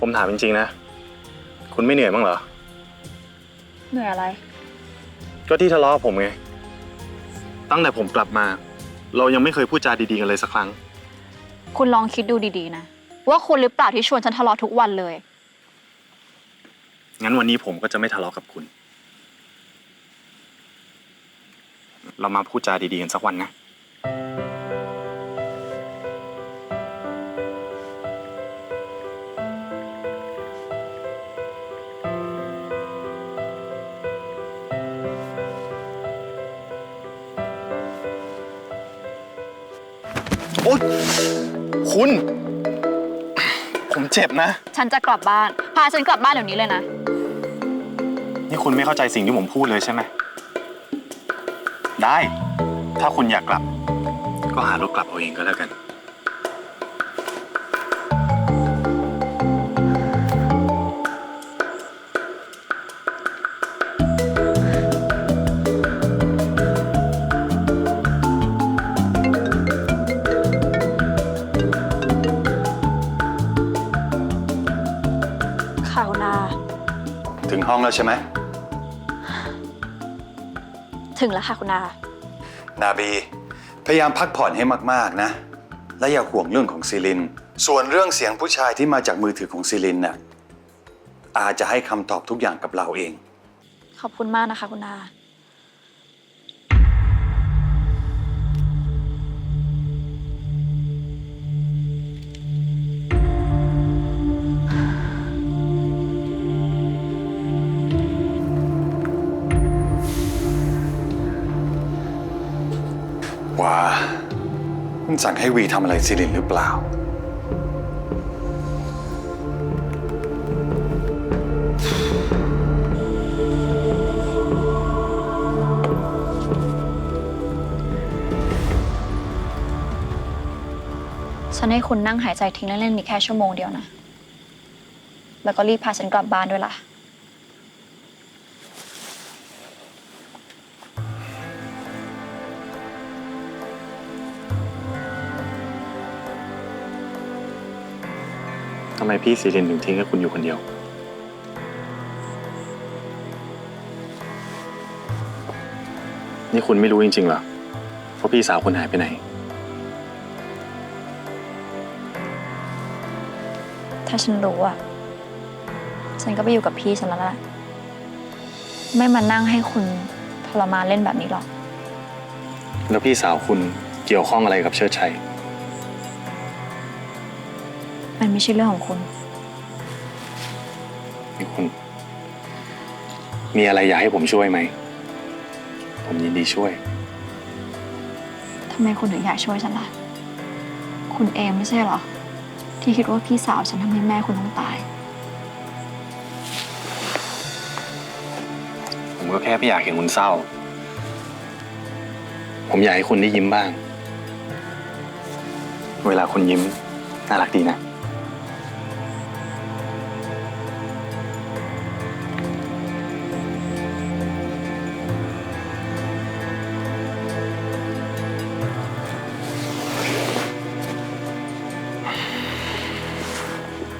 ผมถามจริงๆนะ คุณไม่เหนื่อยบ้างเหรอ เหนื่อยอะไร ก็ที่ทะเลาะกับผมไง ตั้งแต่ผมกลับมา เรายังไม่เคยพูดจาดีๆกันเลยสักครั้ง คุณลองคิดดูดีๆนะ ว่าคุณหรือเปล่าที่ชวนฉันทะเลาะทุกวันเลย งั้นวันนี้ผมก็จะไม่ทะเลาะกับคุณ เรามาพูดจาดีๆกันสักวันนะ อ๊ยคุณ ผมเจ็บนะ ฉันจะกลับบ้าน พาฉันกลับบ้านเดี๋ยวนี้เลยนะ นี่คุณไม่เข้าใจสิ่งที่ผมพูดเลยใช่ไหม ได้ ถ้าคุณอยากกลับ ก็หารถกลับเอาเองก็แล้วกัน องแล้วใช่ไหม ถึงแล้วค่ะคุณนานาบี พยายามพักผ่อนให้มากๆนะ และอย่าห่วงเรื่องของซีลิน ส่วนเรื่องเสียงผู้ชายที่มาจากมือถือของซีลินน่ะอาจจะให้คำตอบทุกอย่างกับเราเอง ขอบคุณมากนะคะคุณนา ว้าคุณสั่งให้วีทำอะไรซีลินหรือเปล่า ฉันให้คุณนั่งหายใจทิ้งเล่นๆมีแค่ชั่วโมงเดียวนะ แล้วก็รีบพาฉันกลับบ้านด้วยล่ะ ไมพี่ซีรินถึงทิ้งให้คุณอยู่คนเดียว นี่คุณไม่รู้จริงๆเหรอว่าพี่สาวคุณหายไปไหน ถ้าฉันรู้อะฉันก็ไปอยู่กับพี่ฉันแล้วแหละไม่มานั่งให้คุณทรมานเล่นแบบนี้หรอก แล้วพี่สาวคุณเกี่ยวข้องอะไรกับเชิดชัย มันไม่ใช่เรื่องของคุณ นี่คุณ มีอะไรอยากให้ผมช่วยไหม ผมยินดีช่วย ทำไมคุณถึงอยากช่วยฉันล่ะ คุณเองไม่ใช่เหรอ ที่คิดว่าพี่สาวฉันทำให้แม่คุณต้องตาย ผมก็แค่ไม่อยากเห็นคุณเศร้า ผมอยากให้คุณได้ยิ้มบ้าง เวลาคุณยิ้ม น่ารักดีนะ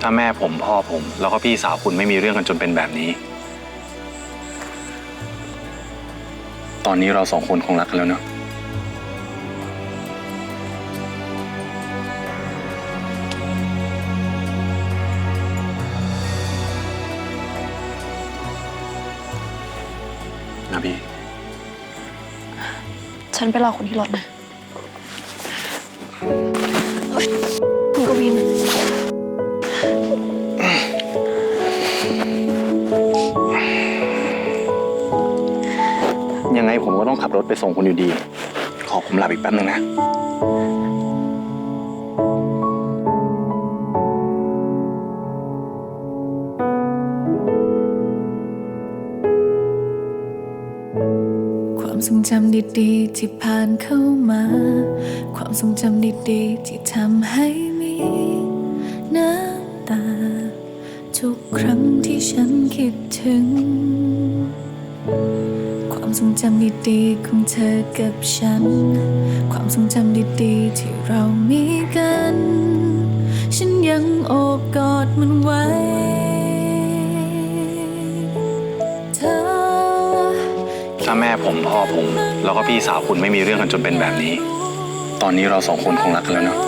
าแม่ผมพ่อผม แล้วก็พี่สาวคุณไม่มีเรื่องกันจนเป็นแบบนี้ ตอนนี้เราสองคนคงรักกันแล้วเนอะนะพี่ ฉันไปรอคุณที่รถนะ ไปส่งคุณอยู่ดี ขอผมหลับอีกแป๊บนึงนะความทรงจำดีๆ ที่ผ่านเข้ามา ความทรงจำดีๆ ที่ทำให้มีน้ำตา ทุกครั้งที่ฉันคิดถึง ความทรงจำดีๆของเธอกับฉัน ความทรงจำดีๆที่เรามีกัน ฉันยังโอบกอดมันไว้ เธอถ้าแม่ผมพ่อผม แล้วก็พี่สาวคุณไม่มีเรื่องกันจนเป็นแบบนี้ ตอนนี้เราสองคนคงรักกันแล้วเนาะ